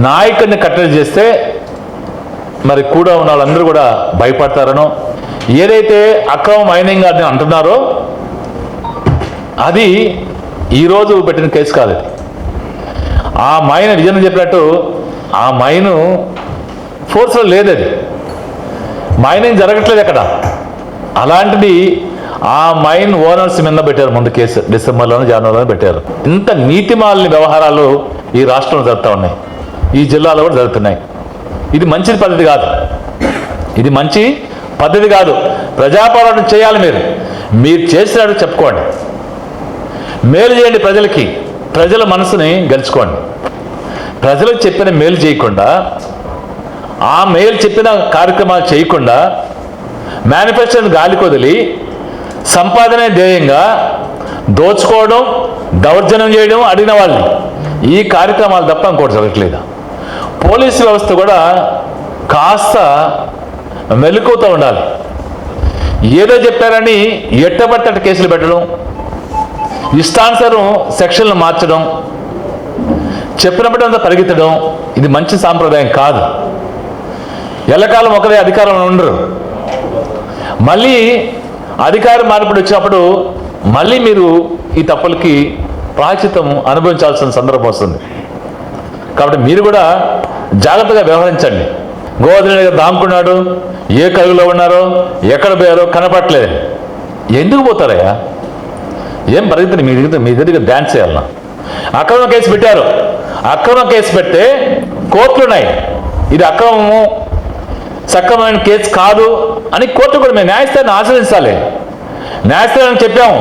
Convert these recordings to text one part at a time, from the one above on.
నాయకుడిని కట్టడి చేస్తే మరి కూడా ఉన్న వాళ్ళందరూ కూడా భయపడతారనో ఏదైతే అక్రమ మైనింగ్ అని అంటున్నారో అది ఈరోజు పెట్టిన కేసు కాదు అది ఆ మైన నిజం చెప్పినట్టు ఆ మైను ఫోర్స్లో లేదు అది. మైనింగ్ జరగట్లేదు అక్కడ అలాంటిది ఆ మైన్ ఓనర్స్ మీద పెట్టారు ముందు కేసు. డిసెంబర్లోనే జనవరిలోనే పెట్టారు. ఇంత నీతిమాలిన వ్యవహారాలు ఈ రాష్ట్రంలో జరుగుతూ ఉన్నాయి. ఈ జిల్లాలో కూడా జరుగుతున్నాయి. ఇది మంచి పద్ధతి కాదు. ఇది మంచి పద్ధతి కాదు. ప్రజాపోరాటం చేయాలి మీరు. మీరు చేసినట్టు చెప్పుకోండి. మేలు చేయండి ప్రజలకి. ప్రజల మనసుని గెలుచుకోండి. ప్రజలకు చెప్పిన మేలు చేయకుండా ఆ మేలు చెప్పిన కార్యక్రమాలు చేయకుండా మేనిఫెస్టోని గాలికి వదిలి సంపాదనే ధ్యేయంగా దోచుకోవడం దౌర్జన్యం చేయడం అడిగిన వాళ్ళని ఈ కార్యక్రమాలు తప్ప ఇంకోటి జరగట్లేదు. పోలీసు వ్యవస్థ కూడా కాస్త మెలకువతో ఉండాలి. ఏదో చెప్పారని ఎట్టబట్టట కేసులు పెట్టడం ఇష్టానుసారం సెక్షన్లు మార్చడం చెప్పినప్పుడంతా పరిగెత్తడం ఇది మంచి సాంప్రదాయం కాదు. ఎల్లకాలం ఒకరే అధికారంలో ఉండరు. మళ్ళీ అధికార మార్పిడి వచ్చినప్పుడు మళ్ళీ మీరు ఈ తప్పులకి ప్రాచితం అనుభవించాల్సిన సందర్భం వస్తుంది. కాబట్టి మీరు కూడా జాగ్రత్తగా వ్యవహరించండి. గోవర్ధన్ గారు దాముకున్నాడు ఏ కలుగులో ఉన్నారో ఎక్కడ పోయారో కనపట్లేదు ఎందుకు పోతారయ్యా? ఏం పరిగెత్తండి మీ దగ్గర మీ దగ్గర డ్యాన్స్ చేయాలన్నా అక్రమ కేసు పెట్టారు. అక్రమ కేసు పెడితే కోర్టులున్నాయి ఇది అక్రమము సక్రమమైన కేసు కాదు అని కోర్టు కూడా మేము న్యాయస్థానాన్ని ఆశ్రయించాలి. న్యాయస్థానానికి చెప్పాము.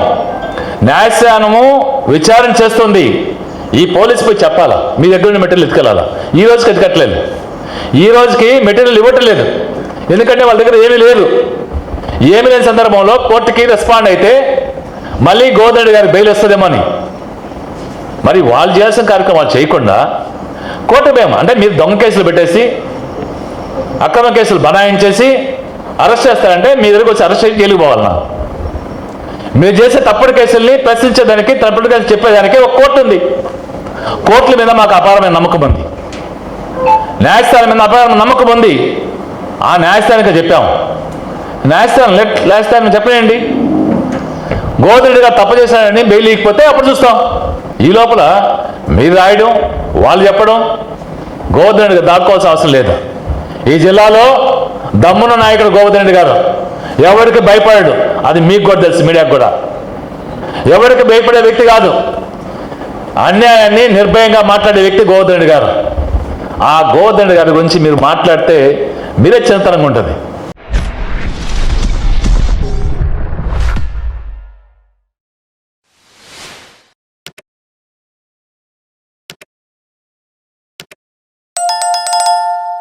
న్యాయస్థానము విచారణ చేస్తుంది. ఈ పోలీస్ పోయి చెప్పాలా? మీ దగ్గర ఉన్న మెటీరియల్ ఎత్తుకెళ్ళాలా ఈ రోజుకి ఎత్తుకట్లేదు ఈ రోజుకి మెటీరియల్ ఇవ్వట్లేదు. ఎందుకంటే వాళ్ళ దగ్గర ఏమీ లేదు. ఏమీ లేని సందర్భంలో కోర్టుకి రెస్పాండ్ అయితే మళ్ళీ గోదండి గారికి బెయిల్ వస్తుందేమో అని. మరి వాళ్ళు చేయాల్సిన కార్యక్రమాలు చేయకుండా కోర్టు మేము అంటే మీరు దొంగ కేసులు పెట్టేసి అక్రమ కేసులు బనాయించేసి అరెస్ట్ చేస్తారంటే మీ దగ్గరకు వచ్చి అరెస్ట్ చేసి వెళ్ళిపోవాలన్నా మీరు చేసే తప్పుడు కేసుల్ని ప్రశ్నించేదానికి తప్పుడు కేసులు చెప్పేదానికి ఒక కోర్టు ఉంది. కోర్టుల మీద మాకు అపారమైన నమ్మకం ఉంది. న్యాయస్థానం మీద అపారమైన నమ్మకం ఉంది. ఆ న్యాయస్థానిక చెప్పాము న్యాయస్థానం లెట్ న్యాయస్థానం చెప్పలేండి గోదరెడ్డి గారు తప్పు చేశాడని బెయిల్ ఇకపోతే అప్పుడు చూస్తాం. ఈ లోపల మీరు రాయడం వాళ్ళు చెప్పడం గోవర్ధన్ దాక్కోవాల్సిన అవసరం లేదు. ఈ జిల్లాలో దమ్మున నాయకుడు గోవర్ధన్ గారు. ఎవరికి భయపడాడు. అది మీకు కూడా తెలుసు మీడియాకు కూడా. ఎవరికి భయపడే వ్యక్తి కాదు. అన్యాయాన్ని నిర్భయంగా మాట్లాడే వ్యక్తి గోవర్ధన్ గారు. ఆ గోవర్ధన్ గారి గురించి మీరు మాట్లాడితే మీరే చింతనంగా ఉంటుంది.